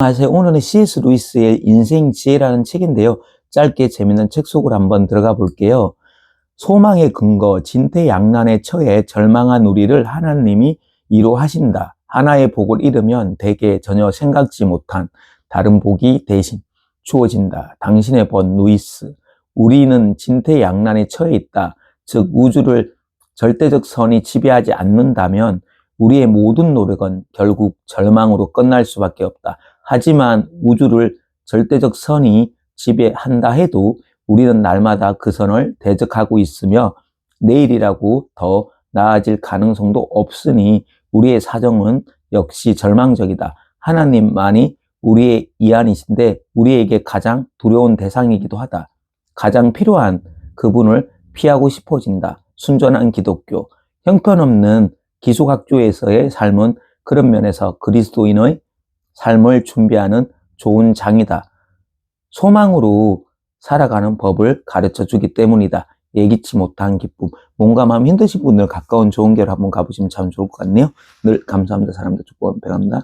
안녕하세요. 오늘은 C.S. 루이스의 인생 지혜라는 책인데요. 짧게 재밌는 책 속으로 한번 들어가 볼게요. 소망의 근거, 진퇴양난에 처해 절망한 우리를 하나님이 위로하신다. 하나의 복을 잃으면 대개 전혀 생각지 못한 다른 복이 대신 주어진다. 당신의 번 루이스. 우리는 진퇴양난에 처해 있다. 즉 우주를 절대적 선이 지배하지 않는다면 우리의 모든 노력은 결국 절망으로 끝날 수밖에 없다. 하지만 우주를 절대적 선이 지배한다 해도 우리는 날마다 그 선을 대적하고 있으며 내일이라고 더 나아질 가능성도 없으니 우리의 사정은 역시 절망적이다. 하나님만이 우리의 이안이신데 우리에게 가장 두려운 대상이기도 하다. 가장 필요한 그분을 피하고 싶어진다. 순전한 기독교, 형편없는 기숙학교에서의 삶은 그런 면에서 그리스도인의 삶을 준비하는 좋은 장이다. 소망으로 살아가는 법을 가르쳐 주기 때문이다. 예기치 못한 기쁨. 뭔가 마음 힘드신 분들 가까운 좋은 교를 한번 가보시면 참 좋을 것 같네요. 늘 감사합니다. 사람들 축복합니다.